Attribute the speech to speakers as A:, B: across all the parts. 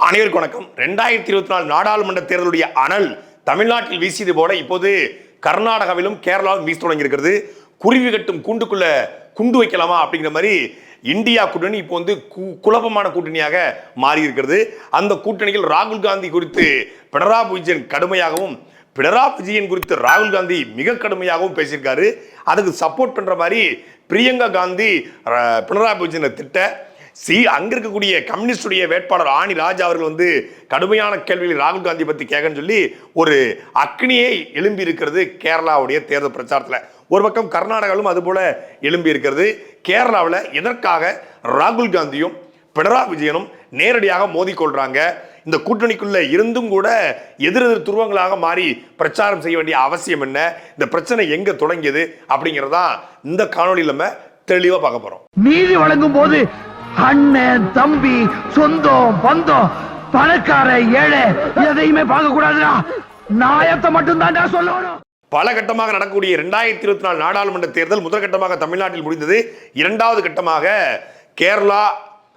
A: அனைவருக்கும் வணக்கம். ரெண்டாயிரத்தி இருபத்தி நாலு நாடாளுமன்ற தேர்தலுடைய அனல் தமிழ்நாட்டில் வீசியது போல இப்போது கர்நாடகாவிலும் கேரளாவிலும் வீச தொடங்கியிருக்கிறது. குருவி கட்டும் கூண்டுக்குள்ள குண்டு வைக்கலாமா அப்படிங்கிற மாதிரி இந்தியா கூட்டணி இப்போ வந்து குழப்பமான கூட்டணியாக மாறி இருக்கிறது அந்த கூட்டணியில் ராகுல் காந்தி குறித்து பினராயி விஜயன் கடுமையாகவும் பினராயி விஜயன் குறித்து ராகுல் காந்தி மிக கடுமையாகவும் பேசியிருக்காரு. அதுக்கு சப்போர்ட் பண்ற மாதிரி பிரியங்கா காந்தி அஹ், பினராயி விஜயனை திட்ட சி அங்க இருக்கக்கூடிய கம்யூனிஸ்டுடைய வேட்பாளர் ஆணி ராஜா அவர்கள் வந்து கடுமையான கேள்விகளை ராகுல் காந்தி பத்தி கேட்கன்னு சொல்லி ஒரு அக்னியை எழும்பி இருக்கிறது கேரளாவுடைய தேர்தல் பிரச்சாரத்துல. ஒரு பக்கம் கர்நாடகாவிலும் அது போல எழும்பி இருக்கிறது. கேரளாவில் எதற்காக ராகுல் காந்தியும் பினராயி விஜயனும் நேரடியாக மோதிக்கொள்றாங்க இந்த கூட்டணிக்குள்ள இருந்தும் கூட எதிர் எதிர் துருவங்களாக மாறி பிரச்சாரம் செய்ய வேண்டிய அவசியம் என்ன? இந்த பிரச்சனை எங்க தொடங்கியது அப்படிங்கறதா இந்த காணொலி நம்ம தெளிவா பார்க்க போறோம்.
B: நீதி வழங்கும் போது அண்ணன் தம்பி சொந்தம் பந்தம் பணக்கார ஏழை எதையுமே பார்க்க கூடாதுடா நாயத்தை மட்டும் தான் சொல்லணும்.
A: பல கட்டமாக நடக்கக்கூடிய இரண்டாயிரத்தி இருபத்தி நாலு நாடாளுமன்ற தேர்தல் முதல் கட்டமாக தமிழ்நாட்டில் முடிந்தது. இரண்டாவது கட்டமாக கேரளா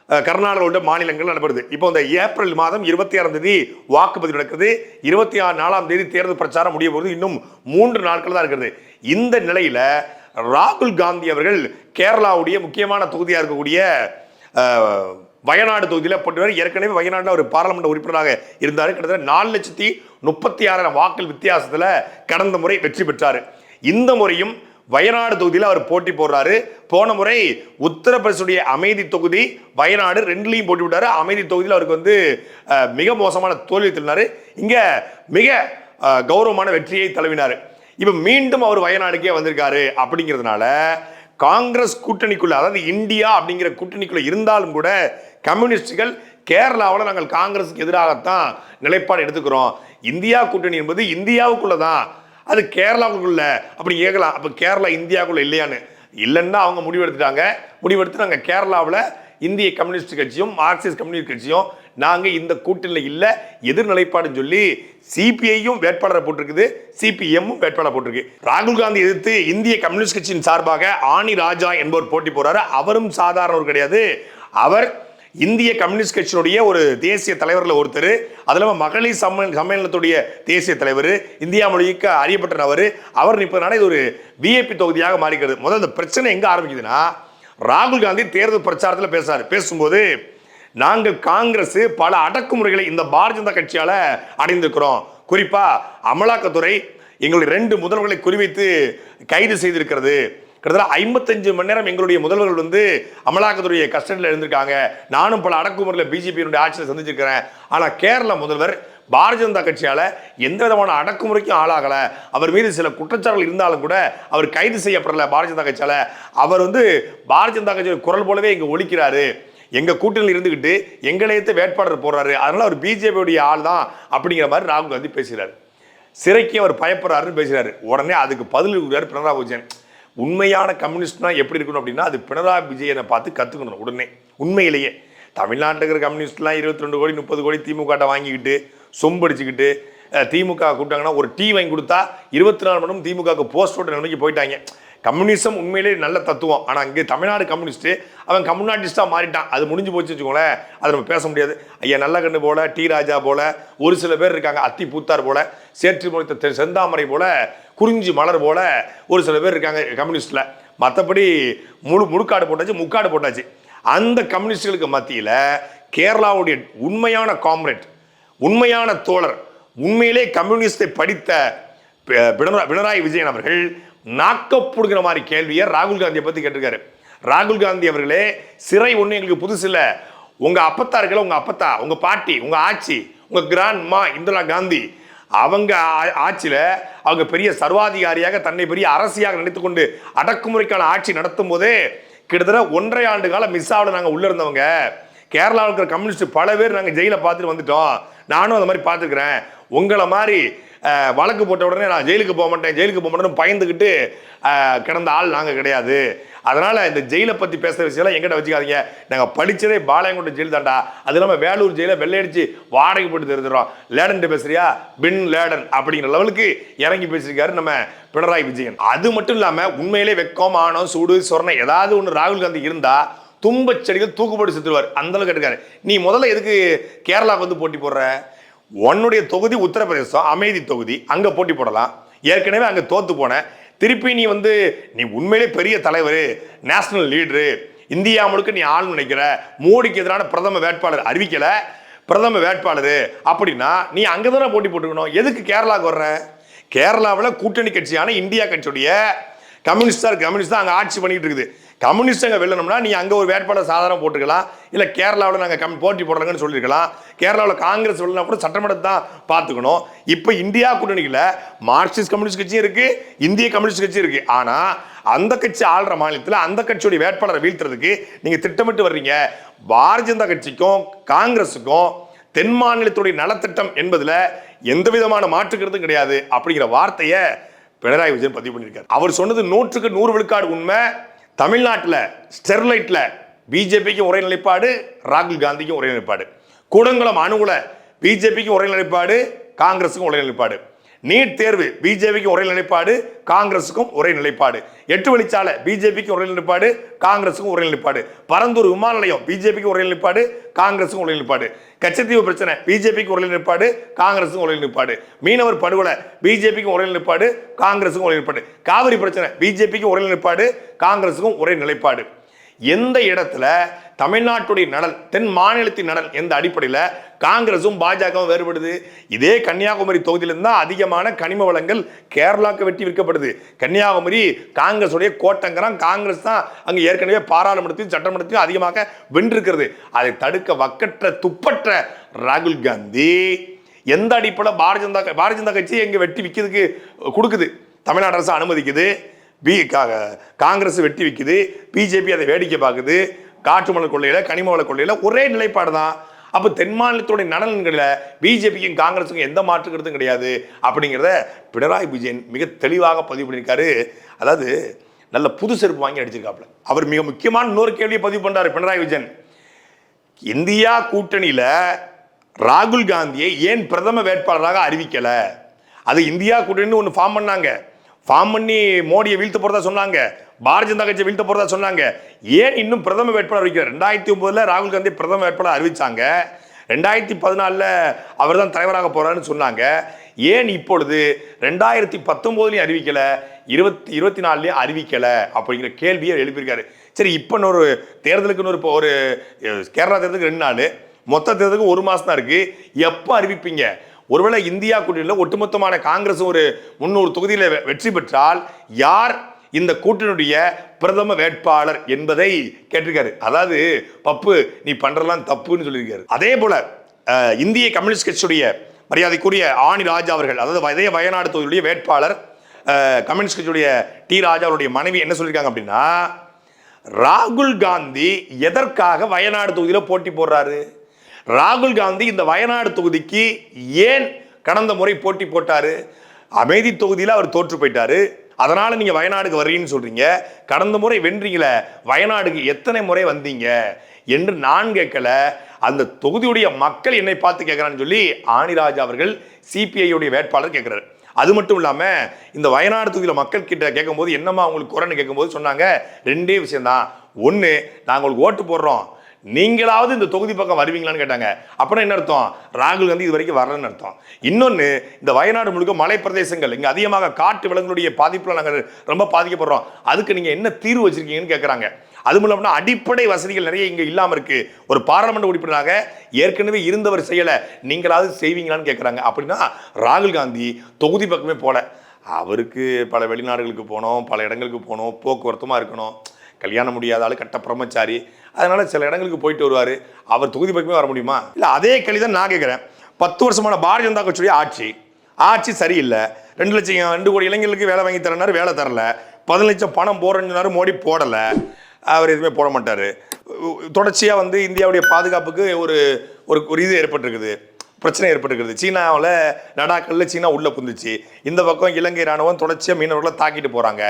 A: அஹ், கர்நாடகா உள்ள மாநிலங்கள் நடைபெறுது. இப்போ இந்த ஏப்ரல் மாதம் இருபத்தி ஆறாம் தேதி வாக்குப்பதிவு நடக்குது. இருபத்தி ஆறு நாலாம் தேதி தேர்தல் பிரச்சாரம் முடிய போகுது. இன்னும் மூன்று நாட்கள் தான் இருக்கிறது. இந்த நிலையில ராகுல் காந்தி அவர்கள் கேரளாவுடைய முக்கியமான தொகுதியாக இருக்கக்கூடிய வயநாடு தொகுதியில் போட்டிவர் ஏற்கனவே வயநாட்டில் ஒரு பாராளுமன்ற உறுப்பினராக இருந்தார். கிட்டத்தட்ட நாலு லட்சத்தி முப்பத்தி ஆறாயிரம் வாக்கள் வித்தியாசத்தில் கடந்த முறை வெற்றி பெற்றார். இந்த முறையும் வயநாடு தொகுதியில் அவர் போட்டி போடுறாரு. போன முறை உத்தரப்பிரதேசுடைய அமைதி தொகுதி வயநாடு ரெண்டுலையும் போட்டி விட்டாரு. அமைதி தொகுதியில் அவருக்கு வந்து மிக மோசமான தோல்வி தள்ளினார். இங்கே மிக கௌரவமான வெற்றியை தழுவினார். இப்போ மீண்டும் அவர் வயநாடுக்கே வந்திருக்காரு அப்படிங்கிறதுனால காங்கிரஸ் கூட்டணிக்குள்ள அதாவது இந்தியா அப்படிங்கிற கூட்டணிக்குள்ள இருந்தாலும் கூட கம்யூனிஸ்டுகள் கேரளாவில் நாங்கள் காங்கிரஸுக்கு எதிராகத்தான் நிலைப்பாடு எடுத்துக்கிறோம். இந்தியா கூட்டணி என்பது இந்தியாவுக்குள்ள தான் அது கேரளாவுக்குள்ள அப்படி கேட்கலாம் அப்போ கேரளா இந்தியாவுக்குள்ள இல்லையான்னு. இல்லைன்னா அவங்க முடிவெடுத்துட்டாங்க. முடிவெடுத்து நாங்கள் கேரளாவில் இந்திய கம்யூனிஸ்ட் கட்சியும் மார்க்சிஸ்ட் கம்யூனிஸ்ட் கட்சியும் நாங்கள் இந்த கூட்டணியில் இல்லை எதிர்நிலைப்பாடுன்னு சொல்லி சிபிஐயும் வேட்பாளரை போட்டிருக்குது சிபிஎம்மும் வேட்பாளர் போட்டிருக்கு. ராகுல் காந்தி எதிர்த்து இந்திய கம்யூனிஸ்ட் கட்சியின் சார்பாக ஆணி ராஜா என்பவர் போட்டி போறாரு. அவரும் சாதாரணவர் கிடையாது. அவர் இந்திய கம்யூனிஸ்ட் கட்சியினுடைய ஒரு தேசிய தலைவரில் ஒருத்தர். அது இல்லாமல் மகளிர் சம்ம சம்மேளனத்துடைய தேசிய தலைவர். இந்தியா மொழிக்க அறியப்பட்ட நபர் அவர் நிற்பதனால இது ஒரு விஐபி தொகுதியாக மாறிக்கிறது. முதல்ல இந்த பிரச்சனை எங்கே ஆரம்பிக்குதுன்னா ராகுல் காந்தி தேர்தல் பிரச்சாரத்தில் பேசுறாரு. பேசும்போது நாங்கள் காங்கிரஸ் பல அடக்குமுறைகளை இந்த பாரதிய ஜனதா கட்சியால அடைந்திருக்கிறோம். குறிப்பா அமலாக்கத்துறை எங்களுடைய ரெண்டு முதல்வர்களை குறிவைத்து கைது செய்திருக்கிறது. கிட்டத்தட்ட ஐம்பத்தஞ்சு மணி நேரம் எங்களுடைய முதல்வர்கள் வந்து அமலாக்கத்துறைய கஸ்டடியில் இருந்திருக்காங்க நானும் பல அடக்குமுறையில் பிஜேபியினுடைய ஆட்சியில் சந்திச்சிருக்கிறேன். ஆனால் கேரள முதல்வர் பாரதிய ஜனதா கட்சியால் எந்த விதமான அடக்குமுறைக்கும் ஆளாகலை. அவர் மீது சில குற்றச்சாட்டுகள் இருந்தாலும் கூட அவர் கைது செய்யப்படல பாரதிய ஜனதா கட்சியால். அவர் வந்து பாரதிய ஜனதா கட்சியோட குரல் போலவே இங்கே ஒழிக்கிறாரு எங்கள் கூட்டணியில் இருந்துக்கிட்டு எங்களையத்தை வேட்பாளர் போடுறாரு. அதனால் அவர் பிஜேபியுடைய ஆள் தான் அப்படிங்கிற மாதிரி ராகுல் காந்தி பேசுகிறார் சிறைக்கு அவர் பயப்படுறாருன்னு பேசுகிறாரு உடனே அதுக்கு பதில் கொடுக்குறாரு பினராயி விஜயன். உண்மையான கம்யூனிஸ்ட்னா எப்படி இருக்கணும் அப்படின்னா அது பினராயி விஜயனை பார்த்து கற்றுக்கணும் உடனே. உண்மையிலேயே. தமிழ்நாட்டில் இருக்கிற கம்யூனிஸ்ட்லாம் இருபத்தி ரெண்டு கோடி முப்பது கோடி திமுகட்டை வாங்கிக்கிட்டு சொம்படிச்சுக்கிட்டு திமுக கூப்பிட்டாங்கன்னா ஒரு டீ வாங்கி கொடுத்தா இருபத்தி நாலு மணி திமுகவுக்கு போஸ்ட் ஓட்ட நிலைமைக்கு போயிட்டாங்க. கம்யூனிசம் உண்மையிலே நல்ல தத்துவம். ஆனால் இங்கே தமிழ்நாடு கம்யூனிஸ்ட் அவன் கம்யூனிஸ்டாக மாறிட்டான். அது முடிஞ்சு போச்சு வச்சுக்கோங்களேன் அது நம்ம பேச முடியாது. ஐயா நல்ல கண்ணு போல டி ராஜா போல ஒரு சில பேர் இருக்காங்க அத்தி பூத்தார் போல சேற்று முளைத்த செந்தாமரை போல குறிஞ்சி மலர் போல ஒரு சில பேர் இருக்காங்க கம்யூனிஸ்டில். மற்றபடி முழு முழுக்காடு போட்டாச்சு முக்காடு போட்டாச்சு. அந்த கம்யூனிஸ்டுகளுக்கு மத்தியில் கேரளாவுடைய உண்மையான காம்ரேட் உண்மையான தோழர் உண்மையிலே கம்யூனிஸ்டை படித்த பினராயி விஜயன் அவர்கள் நாக்கப்படுகிற மாதிரி கேள்வியை ராகுல் காந்தியை பத்தி கேட்டிருக்காரு. ராகுல் காந்தி அவர்களே சிறை ஒண்ணு எங்களுக்கு புதுசு இல்ல. உங்க அப்பத்தா இருக்கல உங்க அப்பத்தா உங்க பாட்டி உங்க ஆட்சி உங்க கிராண்ட் மா இந்திரா காந்தி அவங்க ஆ- ஆட்சியில அவங்க பெரிய சர்வாதிகாரியாக தன்னை பெரிய அரசியாக நினைத்து கொண்டு அடக்குமுறைக்கான ஆட்சி நடத்தும் போதே கிட்டத்தட்ட ஒன்றரை ஆண்டு காலம் மிஸ் ஆகல உள்ளே உள்ள இருந்தவங்க. கேரளாவில் இருக்கிற கம்யூனிஸ்ட் பல பேர் நாங்கள் ஜெயிலை பார்த்துட்டு வந்துட்டோம். நானும் அந்த மாதிரி பார்த்துருக்குறேன். உங்களை மாதிரி வழக்கு போட்ட உடனே நான் ஜெயிலுக்கு போக மாட்டேன் ஜெயிலுக்கு போக மாட்டேன்னு பயந்துக்கிட்டு கிடந்த ஆள் நாங்கள் கிடையாது. அதனால் இந்த ஜெயிலை பற்றி பேசுகிற விஷயம்லாம் எங்கிட்ட வச்சுக்காதீங்க. நாங்கள் படித்ததே பாளையங்கோட்டை ஜெயில் தாண்டா அது இல்லாமல் வேலூர் ஜெயிலை வெள்ளையடிச்சு வாடகை போட்டு தெரிஞ்சிடறோம் லேடன் பேசுறியா? பின் லேடன் அப்படிங்கிற லெவலுக்கு இறங்கி பேசியிருக்காரு நம்ம பினராயி விஜயன். அது மட்டும் இல்லாமல் உண்மையிலே வெக்கம் ஆணம் சூடு சொரணை ஏதாவது ஒன்று ராகுல் காந்தி இருந்தால் தும்பச் செடிகள் தூக்குப்பட்டு செத்துருவார் அந்தளவுக்கு எடுக்காரு நீ முதல்ல எதுக்கு கேரளாவுக்கு வந்து போட்டி போடுற? உன்னுடைய தொகுதி உத்தரப்பிரதேசம் அமைதி தொகுதி. அங்கே போட்டி போடலாம். ஏற்கனவே அங்கே தோத்து போன திருப்பி நீ வந்து நீ உண்மையிலே பெரிய தலைவர் நேஷனல் லீடரு இந்தியா முழுக்க நீ ஆள் நினைக்கிற. மோடிக்கு எதிரான பிரதம வேட்பாளர் அறிவிக்கலை. பிரதம வேட்பாளர். அப்படின்னா நீ அங்கே தானே போட்டி போட்டுக்கணும். எதுக்கு கேரளாவுக்கு வர்ற? கேரளாவில் கூட்டணி கட்சியான இந்தியா கட்சியுடைய கம்யூனிஸ்டா கம்யூனிஸ்ட் தான் அங்கே ஆட்சி பண்ணிகிட்டு இருக்குது. கம்யூனிஸ்ட் வெல்லணும்னா நீ அங்கே ஒரு வேட்பாளர் சாதாரண போட்டுக்கலாம் இல்லை கேரளாவில் நாங்கள் கம் போட்டி போடுறாங்கன்னு சொல்லியிருக்கலாம். கேரளாவில் காங்கிரஸ் வெல்லனா கூட சட்டமன்றத்தை தான் பார்த்துக்கணும். இப்போ இந்தியா கூட்டணியில் மார்க்சிஸ்ட் கம்யூனிஸ்ட் கட்சியும் இருக்குது இந்திய கம்யூனிஸ்ட் கட்சியும் இருக்குது ஆனால் அந்த கட்சி ஆள்ற மாநிலத்தில் அந்த கட்சியுடைய வேட்பாளரை வீழ்த்துறதுக்கு நீங்கள் திட்டமிட்டு வர்றீங்க. பாரதிய ஜனதா கட்சிக்கும் காங்கிரஸுக்கும் தென் மாநிலத்துடைய நலத்திட்டம் என்பதில் எந்த விதமான மாற்றுக்கிறதும் கிடையாது அப்படிங்கிற வார்த்தையை பினராயி விஜயன் பதிவு பண்ணியிருக்காரு. அவர் சொன்னது நூற்றுக்கு நூறு விழுக்காடு உண்மை. தமிழ்நாட்டில் ஸ்டெர்லைட்டில் பிஜேபிக்கும் ஒரே நிலைப்பாடு ராகுல் காந்திக்கும் ஒரே நிலைப்பாடு. கூடங்குளம் அணுகுல பிஜேபிக்கும் ஒரே நிலைப்பாடு காங்கிரஸுக்கும் ஒரே நிலைப்பாடு. நீட் தேர்வு பிஜேபிக்கு ஒரே நிலைப்பாடு காங்கிரஸுக்கும் ஒரே நிலைப்பாடு. எட்டு வழிச்சாலை பிஜேபிக்கு ஒரே நிலைப்பாடு காங்கிரஸுக்கும் ஒரே நிலைப்பாடு. பரந்தூர் விமான நிலையம் பிஜேபிக்கு ஒரே நிலைப்பாடு காங்கிரஸுக்கும் ஒரே நிலைப்பாடு. கச்சத்தீவு பிரச்சனை பிஜேபிக்கு ஒரே நிலைப்பாடு காங்கிரஸுக்கும் ஒரே நிலைப்பாடு. மீனவர் படுகொலை பிஜேபிக்கு ஒரே நிலைப்பாடு காங்கிரஸுக்கும் ஒரே நிலைப்பாடு. காவிரி பிரச்சனை பிஜேபிக்கு ஒரே நிலைப்பாடு காங்கிரஸுக்கும் ஒரே நிலைப்பாடு. எந்த இடத்துல தமிழ்நாட்டுடைய நலன் தென் மாநிலத்தின் நலன் எந்த அடிப்படையில் காங்கிரஸும் பாஜகவும் வேறுபடுது. இதே கன்னியாகுமரி தொகுதியிலிருந்து தான் அதிகமான கனிம வளங்கள் கேரளாவுக்கு வெட்டி விற்கப்படுது. கன்னியாகுமரி காங்கிரஸுடைய கோட்டங்கிறான் காங்கிரஸ் தான் அங்கே ஏற்கனவே பாராளுமன்றத்தையும் சட்டமன்றத்தையும் அதிகமாக வென்றிருக்கிறது. அதை தடுக்க வக்கற்ற துப்பற்ற ராகுல் காந்தி எந்த அடிப்படையில் பாரதிய ஜனதா பாரதிய ஜனதா கட்சி எங்கே வெட்டி விற்கிறதுக்கு கொடுக்குது. தமிழ்நாடு அரசு அனுமதிக்குது. பி காங்கிரஸ் வெட்டி விற்குது பிஜேபி அதை வேடிக்கை பார்க்குது. காற்று மலை கொள்ளையில் கனிம வள கொள்ளையில் ஒரே நிலைப்பாடு தான். அப்போ தென் மாநிலத்துடைய நலன்களில் பிஜேபிக்கும் காங்கிரஸுக்கும் எந்த மாற்றுக்கிறதும் கிடையாது அப்படிங்கிறத பினராயி விஜயன் மிக தெளிவாக பதிவு பண்ணியிருக்காரு. அதாவது நல்ல புது செருப்பு வாங்கி அடிச்சிருக்காப்புல. அவர் மிக முக்கியமான இன்னொரு கேள்வியை பதிவு பண்ணுறாரு பினராயி விஜயன். இந்தியா கூட்டணியில் ராகுல் காந்தியை ஏன் பிரதம வேட்பாளராக அறிவிக்கலை? அது இந்தியா கூட்டணின்னு ஒன்று ஃபார்ம் பண்ணாங்க. ஃபார்ம் பண்ணி மோடியை வீழ்த்த போகிறதா சொன்னாங்க. பாரதிய ஜனதா கட்சியை வீழ்த்த போகிறதா சொன்னாங்க. ஏன் இன்னும் பிரதம வேட்பாளர் அறிவிக்கிறார்? ரெண்டாயிரத்தி ஒம்பதில் ராகுல் காந்தி பிரதம வேட்பாளர் அறிவித்தாங்க ரெண்டாயிரத்தி பதினாலில் அவர் தான் தலைவராக போகிறாருன்னு சொன்னாங்க. ஏன் இப்பொழுது ரெண்டாயிரத்தி பத்தொம்போதுலையும் அறிவிக்கலை இருபத்தி இருபத்தி நாலுலையும் அறிவிக்கலை அப்படிங்கிற கேள்வியை எழுப்பியிருக்காரு. சரி இப்போ ஒரு தேர்தலுக்குன்னு ஒரு இப்போ ஒரு கேரளா தேர்தலுக்கு ரெண்டு நாள். மொத்த தேர்தலுக்கு ஒரு மாதம் தான் இருக்குது எப்போ அறிவிப்பீங்க? ஒருவேளை இந்தியா கூட்டணியில் ஒட்டுமொத்தமான காங்கிரஸ் ஒரு முன்னூறு தொகுதியில் வெ- வெற்றி பெற்றால் யார் இந்த கூட்டணியுடைய பிரதம வேட்பாளர் என்பதை கேட்டிருக்காரு. அதாவது பப்பு நீ பண்றலாம் தப்புன்னு சொல்லியிருக்காரு. அதே போல இந்திய கம்யூனிஸ்ட் கட்சியுடைய மரியாதைக்குரிய ஆணி ராஜா அவர்கள் அதாவது இதே வயநாடு தொகுதியுடைய வேட்பாளர் கம்யூனிஸ்ட் கட்சியுடைய டி ராஜா அவருடைய மனைவி என்ன சொல்லியிருக்காங்க அப்படின்னா ராகுல் காந்தி எதற்காக வயநாடு தொகுதியில் போட்டி போடுறாரு? ராகுல் காந்தி இந்த வயநாடு தொகுதிக்கு ஏன் கடந்த முறை போட்டி போட்டார்? அமைதி தொகுதியில் அவர் தோற்று போயிட்டார். அதனால் நீங்கள் வயநாடுக்கு வர்றீங்கன்னு சொல்கிறீங்க கடந்த முறை வென்றீங்களே வயநாடுக்கு எத்தனை முறை வந்தீங்க என்று நான் கேட்கல. அந்த தொகுதியுடைய மக்கள் என்னை பார்த்து கேட்கறான்னு சொல்லி ஆணிராஜா அவர்கள் சிபிஐயுடைய வேட்பாளர் கேட்குறாரு. அது மட்டும் இல்லாமல் இந்த வயநாடு தொகுதியில் மக்கள் கிட்ட கேட்கும்போது என்னம்மா உங்களுக்கு குறைன்னு கேட்கும்போது சொன்னாங்க ரெண்டே விஷயம்தான். ஒன்று நாங்கள் உங்களுக்கு ஓட்டு போடுறோம். நீங்களாவது இந்த தொகுதி பக்கம் வருவீங்களான்னு கேட்டாங்க. அப்படின்னா என்ன அர்த்தம்? ராகுல் காந்தி இது வரைக்கும் வரலன்னு அர்த்தம். இன்னொன்று இந்த வயநாடு முழுக்க மலை பிரதேசங்கள் இங்கே அதிகமாக காட்டு விலங்குகளுடைய பாதிப்பில் நாங்கள் ரொம்ப பாதிக்கப்படுறோம். அதுக்கு நீங்கள் என்ன தீர்வு வச்சிருக்கீங்கன்னு கேட்குறாங்க அது மூலம்னா அடிப்படை வசதிகள் நிறைய இங்கே இல்லாமல் இருக்குது ஒரு பாராளுமன்ற உறுப்பினராக ஏற்கனவே இருந்தவர் செய்யலை. நீங்களாவது செய்வீங்களான்னு கேட்குறாங்க அப்படின்னா ராகுல் காந்தி தொகுதி பக்கமே போகல அவருக்கு பல வெளிநாடுகளுக்கு போகணும் பல இடங்களுக்கு போகணும் போக்குவரத்துமாக இருக்கணும். கல்யாணம் முடியாத ஆள் கட்ட பிரம்மச்சாரி. அதனால் சில இடங்களுக்கு போயிட்டு வருவார். அவர் தொகுதி பக்கமே வர முடியுமா? இல்லை அதே கேள்வி தான் நான் கேட்குறேன் பத்து வருஷமான பாரதிய ஜனதா கட்சியுடைய ஆட்சி. ஆட்சி சரியில்லை. ரெண்டு லட்சம் ரெண்டு கோடி இளைஞர்களுக்கு வேலை வாங்கி தரனாரு வேலை தரல. பதினஞ்சு லட்சம் பணம் போடுறேன்னு மோடி போடலை. அவர் எதுவுமே போட மாட்டார். தொடர்ச்சியாக வந்து இந்தியாவுடைய பாதுகாப்புக்கு ஒரு ஒரு ஒரு இது ஏற்பட்டிருக்குது. பிரச்சனை ஏற்பட்டிருக்குது. சீனாவில் லடாக்கில் சீனா உள்ளே புந்துச்சு. இந்த பக்கம் இலங்கை ராணுவம் தொடர்ச்சியாக மீனவர்களை தாக்கிட்டு போகிறாங்க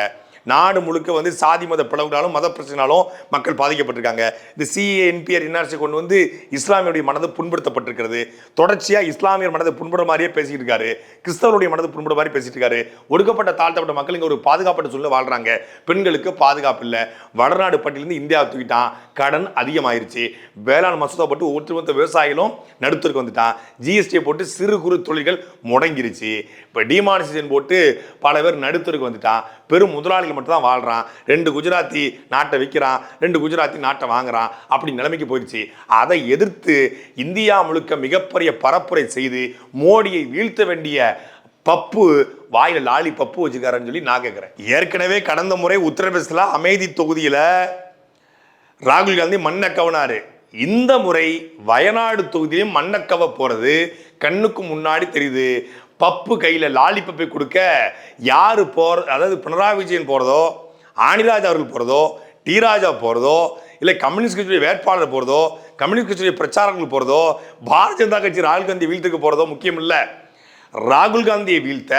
A: நாடு முழுக்க வந்து சாதி மத பிளவுனாலும் மத பிரச்சனாலும் மக்கள் பாதிக்கப்பட்டிருக்காங்க. இந்த சிஏஎன்பிஆர் என்ஆர்சி கொண்டு வந்து இஸ்லாமியுடைய மனது புண்படுத்தப்பட்டிருக்கிறது. தொடர்ச்சியாக இஸ்லாமியர் மனதை புண்படுற மாதிரியே பேசிட்டு இருக்காரு. கிறிஸ்தவருடைய மனதை புண்படுற மாதிரி பேசிட்டு இருக்காரு. ஒடுக்கப்பட்ட தாழ்த்தப்பட்ட மக்கள் இங்கே ஒரு பாதுகாப்பட்ட சூழ்நிலை வாழ்றாங்க. பெண்களுக்கு பாதுகாப்பு இல்லை. வடநாடு பட்டியலிருந்து இந்தியாவை தூக்கிட்டான். கடன் அதிகமாயிருச்சு. வேளாண் மசோதா போட்டு ஒட்டுமொத்த விவசாயிகளும் நடுத்தருக்கு வந்துட்டான். ஜிஎஸ்டியை போட்டு சிறு குறு தொழில்கள் முடங்கிருச்சு. இப்போ டிமானிசேஷன் போட்டு பல பேர் நடுத்தருக்கு வந்துட்டான். பெரும் முதலாளிகள் மட்டும் தான் வாழ்கிறான் ரெண்டு குஜராத்தி நாட்டை விற்கிறான் ரெண்டு குஜராத்தி நாட்டை வாங்குறான். அப்படி நிலைமைக்கு போயிடுச்சு. அதை எதிர்த்து இந்தியா முழுக்க மிகப்பெரிய பரப்புரை செய்து மோடியை வீழ்த்த வேண்டிய பப்பு வாயில் லாலி பப்பு வச்சுக்காரன்னு சொல்லி நான் கேட்குறேன் ஏற்கனவே கடந்த முறை உத்தரப்பிரதேசத்தில் அமைதி தொகுதியில் ராகுல் காந்தி மண்ணை கவனாரு. இந்த முறை வயநாடு தொகுதியிலும் மண்ணை கவ கண்ணுக்கு முன்னாடி தெரியுது. பப்பு கையில் லாலிபப்பை கொடுக்க யார் போற அதாவது பினராயி விஜயன் போகிறதோ ஆனிராஜ் அவர்கள் போகிறதோ டி ராஜா போகிறதோ இல்லை கம்யூனிஸ்ட் கட்சியுடைய வேட்பாளர் போகிறதோ கம்யூனிஸ்ட் கட்சியுடைய பிரச்சாரங்கள் போகிறதோ பாரதிய ஜனதா கட்சி ராகுல் காந்தி வீழ்த்துக்கு போகிறதோ முக்கியம் இல்லை. ராகுல் காந்தியை வீழ்த்த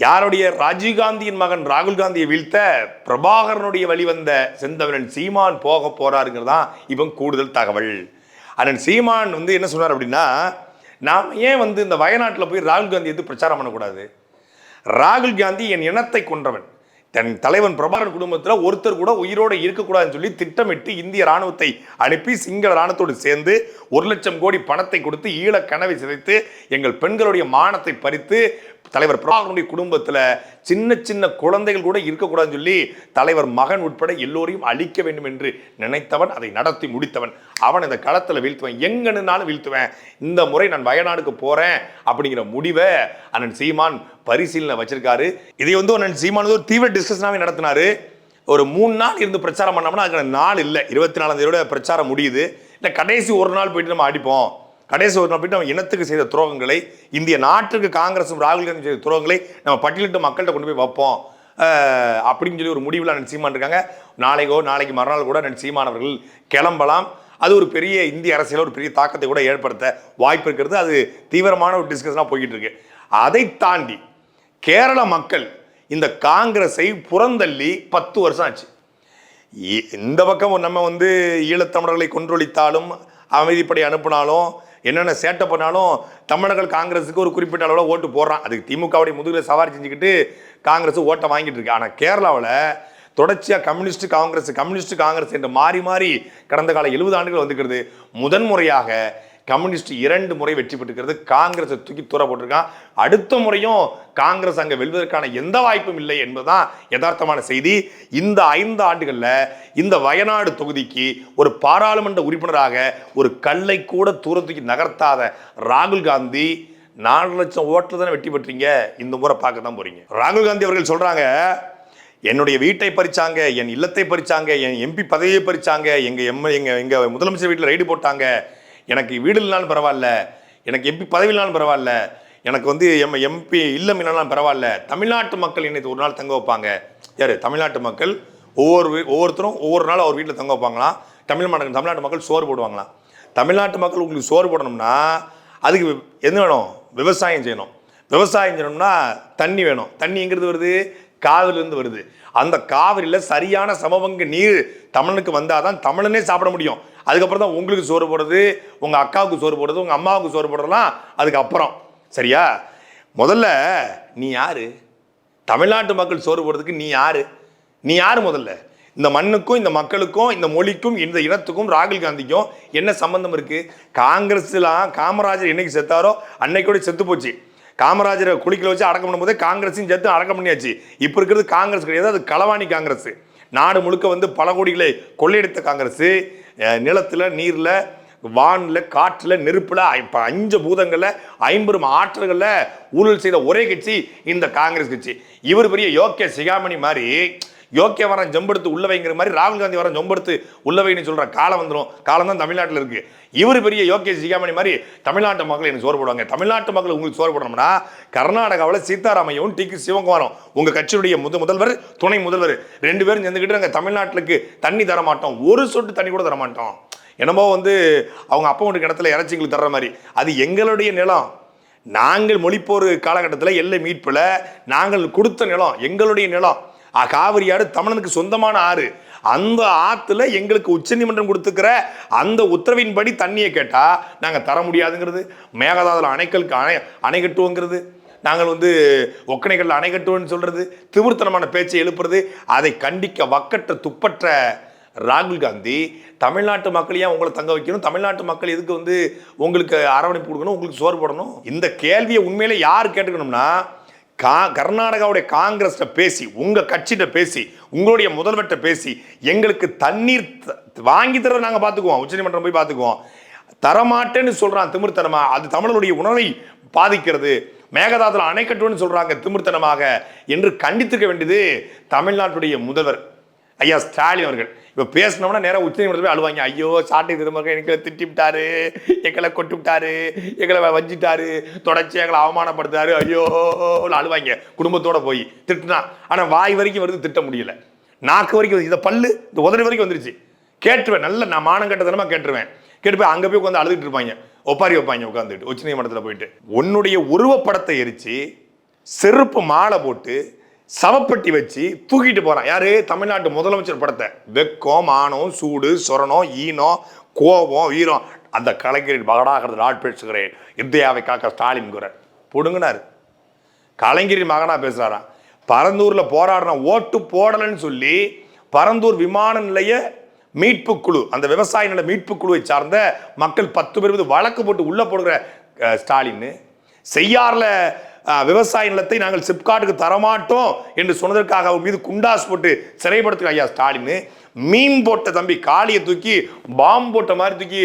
A: யாருடைய ராஜீவ்காந்தியின் மகன் ராகுல் காந்தியை வீழ்த்த பிரபாகரனுடைய வழிவந்த செந்தவரன் சீமான் போக போறாருங்கிறதான் இவன் கூடுதல் தகவல். அண்ணன் சீமான் வந்து என்ன சொன்னார் அப்படின்னா நாம் ஏன் வந்து இந்த வயநாட்டில் போய் ராகுல் காந்தி எது பிரச்சாரம் பண்ணக்கூடாது? ராகுல் காந்தி என் இனத்தை கொன்றவன். தன் தலைவன் பிரபாகரன் குடும்பத்தில் ஒருத்தர் கூட உயிரோடு இருக்கக்கூடாதுன்னு சொல்லி திட்டமிட்டு இந்திய ராணுவத்தை அனுப்பி சிங்கள ராணுவத்தோடு சேர்ந்து ஒரு லட்சம் கோடி பணத்தை கொடுத்து ஈழக் கனவை சிதைத்து எங்கள் பெண்களுடைய மானத்தை பறித்து தலைவர் பிரபாகரனுடைய குடும்பத்தில் சின்ன சின்ன குழந்தைகள் கூட இருக்கக்கூடாதுன்னு சொல்லி தலைவர் மகன் உட்பட எல்லோரையும் அழிக்க வேண்டும் என்று நினைத்தவன் அதை நடத்தி முடித்தவன். அவன் இந்த களத்தில் வீழ்த்துவேன். எங்கன்னுனாலும் வீழ்த்துவேன். இந்த முறை நான் வயநாடுக்கு போகிறேன் அப்படிங்கிற முடிவை அண்ணன் சீமான் பரிசீலனை வச்சிருக்காரு. இதை வந்து அண்ணன் சீமான் வந்து ஒரு தீவிர டிஸ்கஷனாகவே நடத்தினாரு. ஒரு மூணு நாள் இருந்து பிரச்சாரம் பண்ணோம்னா அதுக்கான நாள் இல்லை. இருபத்தி நாலாம் தேதியோட பிரச்சாரம் முடியுது. இல்லை கடைசி ஒரு நாள் போயிட்டு நம்ம அடிப்போம். கடைசி ஒரு நாள் நம்ம இனத்துக்கு செய்த துரோகங்களை இந்திய நாட்டுக்கு காங்கிரஸும் ராகுல் காந்தி செய்த துரோகங்களை நம்ம பட்டியலிட்டு மக்கள்கிட்ட கொண்டு போய் வைப்போம். அப்படின்னு சொல்லி ஒரு முடிவில் அண்ணன் சீமான் இருக்காங்க. நாளைக்கோ நாளைக்கு மறுநாள் கூட அண்ணன் சீமானவர்கள் கிளம்பலாம். அது ஒரு பெரிய இந்திய அரசியல் ஒரு பெரிய தாக்கத்தை கூட ஏற்படுத்த வாய்ப்பு இருக்கிறது. அது தீவிரமான ஒரு டிஸ்கஷனாக போய்கிட்டு இருக்கு. அதை தாண்டி கேரள மக்கள் இந்த காங்கிரஸை புறந்தள்ளி பத்து வருஷம் ஆச்சு. இந்த பக்கம் நம்ம வந்து ஈழத்தமிழர்களை கொன்றொழித்தாலும் அமைதிப்படை அனுப்பினாலும் என்னென்ன சேட்டை பண்ணாலும் தமிழர்கள் காங்கிரஸுக்கு ஒரு குறிப்பிட்ட அளவில் ஓட்டு போடுறான். அதுக்கு திமுகவுடைய முதுகில் சவாரி செஞ்சுக்கிட்டு காங்கிரஸ் ஓட்டை வாங்கிட்டு இருக்கு. ஆனால் கேரளாவில் தொடர்ச்சியாக கம்யூனிஸ்ட் காங்கிரஸ் கம்யூனிஸ்ட் காங்கிரஸ் என்று மாறி மாறி கடந்த கால எழுபது ஆண்டுகள் வந்துக்கிறது முதன்முறையாக கம்யூனிஸ்ட் இரண்டு முறை வெற்றி பெற்றுக்கிறது காங்கிரஸை தூக்கி தூர போட்டிருக்கான். அடுத்த முறையும் காங்கிரஸ் அங்கே வெல்வதற்கான எந்த வாய்ப்பும் இல்லை என்பதுதான் யதார்த்தமான செய்தி. இந்த ஐந்து ஆண்டுகளில் இந்த வயநாடு தொகுதிக்கு ஒரு பாராளுமன்ற உறுப்பினராக ஒரு கல்லை கூட தூரத்துக்கு நகர்த்தாத ராகுல் காந்தி நாலு லட்சம் ஓட்டில் தானே வெற்றி பெற்றீங்க? இந்த முறை பார்க்க தான் போறீங்க. ராகுல் காந்தி அவர்கள் சொல்றாங்க என்னுடைய வீட்டை பறிச்சாங்க என் இல்லத்தை பறிச்சாங்க என் எம்பி பதவியை பறிச்சாங்க எங்க எம் எங்க எங்க முதலமைச்சர் வீட்டில் ரைடு போட்டாங்க எனக்கு வீடு இல்லைனாலும் பரவாயில்ல எனக்கு எம்பி பதவி இல்லைனாலும் பரவாயில்ல எனக்கு வந்து எம் எம்பி இல்லம் இல்லைனாலும் பரவாயில்ல. தமிழ்நாட்டு மக்கள் என்னை ஒரு நாள் தங்க வைப்பாங்க. யார்? தமிழ்நாட்டு மக்கள் ஒவ்வொரு ஒவ்வொருத்தரும் ஒவ்வொரு நாள் அவர் வீட்டில் தங்க வைப்பாங்களாம் தமிழ் மாநில தமிழ்நாட்டு மக்கள் சோறு போடுவாங்களாம் தமிழ்நாட்டு மக்கள் உங்களுக்கு சோறு போடணும்னா அதுக்கு என்ன வேணும்? விவசாயம் செய்யணும். விவசாயம் செய்யணும்னா தண்ணி வேணும். தண்ணி எங்கிறது வருது? காவிரிலேருந்து வருது. அந்த காவிரியில் சரியான சமபங்கு நீர் தமிழனுக்கு வந்தால் தான் தமிழனே சாப்பிட முடியும். அதுக்கப்புறம் தான் உங்களுக்கு சோறு போடுறது உங்கள் அக்காவுக்கு சோறு போடுறது உங்கள் அம்மாவுக்கு சோறு போடுறதுலாம் அதுக்கப்புறம். சரியா? முதல்ல நீ யார்? தமிழ்நாட்டு மக்கள் சோறு போடுறதுக்கு நீ யார்? நீ யார் முதல்ல? இந்த மண்ணுக்கும் இந்த மக்களுக்கும் இந்த மொழிக்கும் இந்த இனத்துக்கும் ராகுல் காந்திக்கும் என்ன சம்பந்தம் இருக்குது காங்கிரஸ்லாம் காமராஜர் என்னைக்கு செத்தாரோ அன்னைக்கூட செத்து போச்சு. காமராஜரை குளிக்கல வச்சு அடக்கம் பண்ணும்போதே காங்கிரஸையும் சேர்த்து அடக்கம் பண்ணியாச்சு. இப்போ இருக்கிறது காங்கிரஸ் கிடையாது அது களவாணி காங்கிரஸ். நாடு முழுக்க வந்து பல கோடிகளை கொள்ளையடித்த காங்கிரஸ். நிலத்தில் நீரில் வானில் காற்றில் நெருப்பில் இப்போ அஞ்சு பூதங்களில் ஐம்பெரும் ஆற்றல்களில் ஊழல் செய்த ஒரே கட்சி இந்த காங்கிரஸ் கட்சி. இவர் பெரிய யோக்கிய சிகாமணி மாதிரி யோக்கிய வரம் ஜம்பெடுத்து உள்ள வைங்கிற மாதிரி ராகுல் காந்தி வரம் ஜம்பெடுத்து உள்ள வைன்னு சொல்ற காலம் வந்துடும் காலம் தான் தமிழ்நாட்டில் இருக்கு. இவர் பெரிய யோகே சிகாமணி மாதிரி தமிழ்நாட்டு மக்கள் எனக்கு சோறு போடுவாங்க. தமிழ்நாட்டு மக்கள் உங்களுக்கு சோறு போடணும்னா கர்நாடகாவில் சீதாராமையும் டி கே சிவகுமாரும் உங்க கட்சியுடைய முத முதல்வர் துணை முதல்வர் ரெண்டு பேரும் சேர்ந்துக்கிட்டு நாங்கள் தமிழ்நாட்டுக்கு தண்ணி தர மாட்டோம். ஒரு சொட்டு தண்ணி கூட தர மாட்டோம். என்னமோ வந்து அவங்க அப்பா வீட்டு கிணத்துல இறைச்சிங்களுக்கு தர்ற மாதிரி. அது எங்களுடைய நிலம். நாங்கள் மொழிப்போர் காலகட்டத்தில் எல்லை மீட்பில் நாங்கள் கொடுத்த நிலம். எங்களுடைய நிலம். காவிரி ஆறு தமிழனுக்கு சொந்தமான ஆறு. அந்த ஆற்றுல எங்களுக்கு உச்சநீதிமன்றம் கொடுத்துக்கிற அந்த உத்தரவின்படி தண்ணியை கேட்டால் நாங்கள் தர முடியாதுங்கிறது. மேகதாதில் அணைக்கலுக்கு அணை அணை கட்டுவோங்கிறது. நாங்கள் வந்து ஒக்கணைகளில் அணை கட்டுவோம்னு சொல்கிறது திமிர்த்தனமான பேச்சை எழுப்புறது. அதை கண்டிக்க வக்கற்ற துப்பற்ற ராகுல் காந்தி தமிழ்நாட்டு மக்களையே உங்களை தங்க வைக்கணும்? தமிழ்நாட்டு மக்கள் எதுக்கு வந்து உங்களுக்கு அரவணைப்பு கொடுக்கணும்? உங்களுக்கு சோறு போடணும்? இந்த கேள்வியை உண்மையிலே யார் கேட்டுக்கணும்னா கா கர்நாடகாவுடைய காங்கிரஸ்ட பேசி உங்க கட்சிகிட்ட பேசி உங்களுடைய முதல்வர்கிட்ட பேசி எங்களுக்கு தண்ணீர் வாங்கி தர நாங்க பாத்துக்குவோம். உச்சநீதிமன்றம் போய் பாத்துக்குவோம். தரமாட்டேன்னு சொல்றான் திமிர்த்தனமா. அது தமிழருடைய உணர்வை பாதிக்கிறது. மேகதாதுல அணை கட்டுவோம்னு சொல்றாங்க திமிர்த்தனமாக. என்று கண்டித்துக்க வேண்டியது தமிழ்நாட்டுடைய முதல்வர். ஐயா ஸ்டாலின் அவர்கள். இப்போ பேசினோம்னா நேராக உச்சநீதிமன்றத்தில் போய் அழுவாங்க. ஐயோ சாட்டை திரும்ப எங்களை திட்டிவிட்டாரு எங்களை கொட்டு விட்டாரு எங்களை வஞ்சிட்டாரு தொடர்ச்சி எங்களை அவமானப்படுத்தாரு ஐயோ அழுவாங்க. குடும்பத்தோட போய் திட்டுனா. ஆனால் வாய் வரைக்கும் வருது திட்ட முடியல. நாக்கு வரைக்கும் இந்த பல்லு இந்த உதடு வரைக்கும் வந்துருச்சு. கேட்டுருவேன். நல்ல நான் மானம் கட்டதனமாக கேட்டுருவேன். கேட்டு போய் அங்கே போய் உட்காந்து அழுதுட்டு இருப்பாங்க. ஒப்பாரி வைப்பாங்க உட்காந்துட்டு உச்சநீதிமன்றத்தில் போயிட்டு. உன்னுடைய உருவப்படத்தை எரிச்சு செருப்பு மாலை போட்டு சவப்பெட்டி வச்சு தூக்கிட்டு போறான். யாரு? தமிழ்நாட்டு முதலமைச்சர் படத்தை. வெக்கம் மானம் சூடு சொரணம் ஈனம் கோபம் வீரம். அந்த கலைஞரின் மகனாகிறது நாள் பேசுகிறேன். இந்தியாவை காக்க ஸ்டாலின் குரல் பொடுங்கினார். கலைஞரின் மகனா பேசுறாராம் பரந்தூர்ல போராடுற ஓட்டு போடலன்னு சொல்லி பரந்தூர் விமான நிலைய மீட்பு குழு அந்த விவசாய நில மீட்பு குழுவை சார்ந்த மக்கள் பத்து பேர் வழக்கு போட்டு உள்ள போடுகிற ஸ்டாலின் செய்யாரில் விவசாய நிலத்தை நாங்கள் சிப்காட்டுக்கு தரமாட்டோம் என்று சொன்னதற்காக அவர் மீது குண்டாஸ் போட்டு சிறைப்படுத்துகிற ஐயா ஸ்டாலின். மீன் போட்ட தம்பி காளியை தூக்கி பாம்பு போட்ட மாதிரி தூக்கி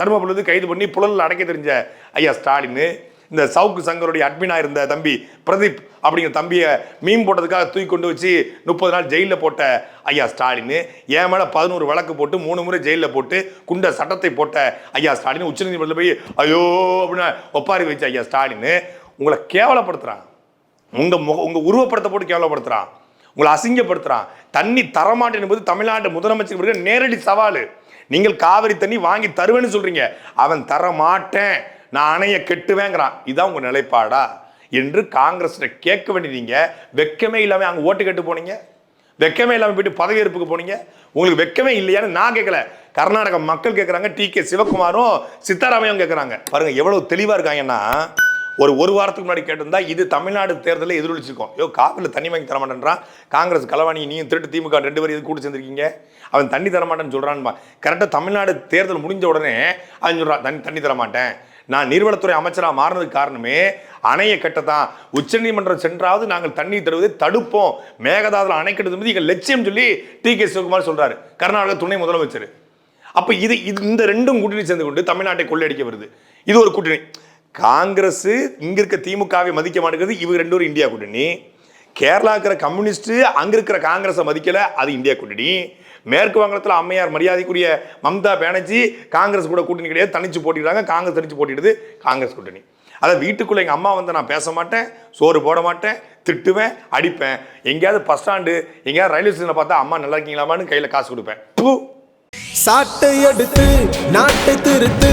A: தருமபுரிலிருந்து கைது பண்ணி புழலில் அடைக்க தெரிஞ்ச ஐயா ஸ்டாலின். இந்த சவுக்கு சங்கருடைய அட்மினா இருந்த தம்பி பிரதீப் அப்படிங்கிற தம்பியை மீன் போட்டதுக்காக தூக்கி கொண்டு வச்சு முப்பது நாள் ஜெயிலில் போட்ட ஐயா ஸ்டாலின். என் மேலே பதினோரு வழக்கு போட்டு மூணு முறை ஜெயிலில் போட்டு குண்ட சட்டத்தை போட்ட ஐயா ஸ்டாலின். உச்சநீதிமன்றத்தில் போய் ஐயோ அப்படின்னு ஒப்பாரி வச்ச ஐயா ஸ்டாலின். உங்களை கேவலப்படுத்துகிறான் உங்கள் முக உங்கள் உருவப்படத்தை போட்டு கேவலப்படுத்துகிறான் உங்களை அசிங்கப்படுத்துகிறான் தண்ணி தரமாட்டேன் என்பது தமிழ்நாட்டு முதலமைச்சர் பிறகு நேரடி சவால். நீங்கள் காவிரி தண்ணி வாங்கி தருவேன்னு சொல்கிறீங்க அவன் தர மாட்டேன் நான் அணைய கெட்டுவேங்கிறான். இதான் உங்கள் நிலைப்பாடா? என்று காங்கிரஸில் கேட்க வேண்டியதீங்க வெக்கமே இல்லாமல் அங்கே ஓட்டு கேட்டு போனீங்க. வெக்கமே இல்லாமல் போயிட்டு பதவியேற்புக்கு போனீங்க. உங்களுக்கு வெக்கமே இல்லையான்னு நான் கேட்கல. கர்நாடக மக்கள் கேட்குறாங்க. டி கே சிவகுமாரும் சித்தாராமையும் கேட்குறாங்க. பாருங்க எவ்வளோ தெளிவாக இருக்காங்கன்னா ஒரு ஒரு வாரத்துக்கு முன்னாடி கேட்டிருந்தா இது தமிழ்நாடு தேர்தலில் எதிரொலிச்சிருக்கோம். யோ காவிரியில் தண்ணி வாங்கி தரமாட்டேன்றான். காங்கிரஸ் களவாணி நீயும் திருட்டு திமுக ரெண்டு பேரும் இது கூட சேர்ந்துருக்கீங்க? அவன் தண்ணி தரமாட்டேன்னு சொல்கிறான்பா கரெக்டாக தமிழ்நாடு தேர்தல் முடிஞ்ச உடனே அவன் சொல்கிறான் தண்ணி தண்ணி தரமாட்டேன். நான் நீர்வளத்துறை அமைச்சராக மாறினதுக்கு காரணமே அணையை கட்டத்தான். உச்சநீதிமன்றம் சென்றாவது நாங்கள் தண்ணீர் தருவதை தடுப்போம். மேகதாதில் அணை கட்டுறது எங்கள் லட்சியம் சொல்லி டி கே சிவகுமார் சொல்கிறார் கர்நாடக துணை முதலமைச்சர். அப்போ இது இது இந்த ரெண்டும் கூட்டணி சேர்ந்து கொண்டு தமிழ்நாட்டை கொள்ளையடிக்க வருது. இது ஒரு கூட்டணி. காங்கிரஸ் இங்க இருக்க திமுகவை மதிக்க மாட்டேங்குது இவங்க ரெண்டு பேரும் இந்தியா கூட்டணி. கேரளா இருக்கிற கம்யூனிஸ்ட் அங்க இருக்கிற காங்கிரஸை மதிக்கல அது இந்தியா கூட்டணி. மேற்கு வங்கத்தில் அம்மையார் மரியாதைக்குரிய மம்தா பானர்ஜி காங்கிரஸ் கூட கூட்டணி கிடையாது தனிச்சு போட்டிடுறாங்க காங்கிரஸ் தனிச்சு போட்டிடுது காங்கிரஸ் கூட்டணி. அதை வீட்டுக்குள்ள எங்கள் அம்மா வந்து நான் பேச மாட்டேன் சோறு போட மாட்டேன் திட்டுவேன் அடிப்பேன். எங்கேயாவது பஸ் ஸ்டாண்டு எங்கேயாவது ரயில்வே ஸ்டேஷனில் பார்த்தா அம்மா நல்லா இருக்கீங்களாமான்னு கையில காசு கொடுப்பேன்.
C: சாட்டை எடுத்து நாட்டை திருத்து.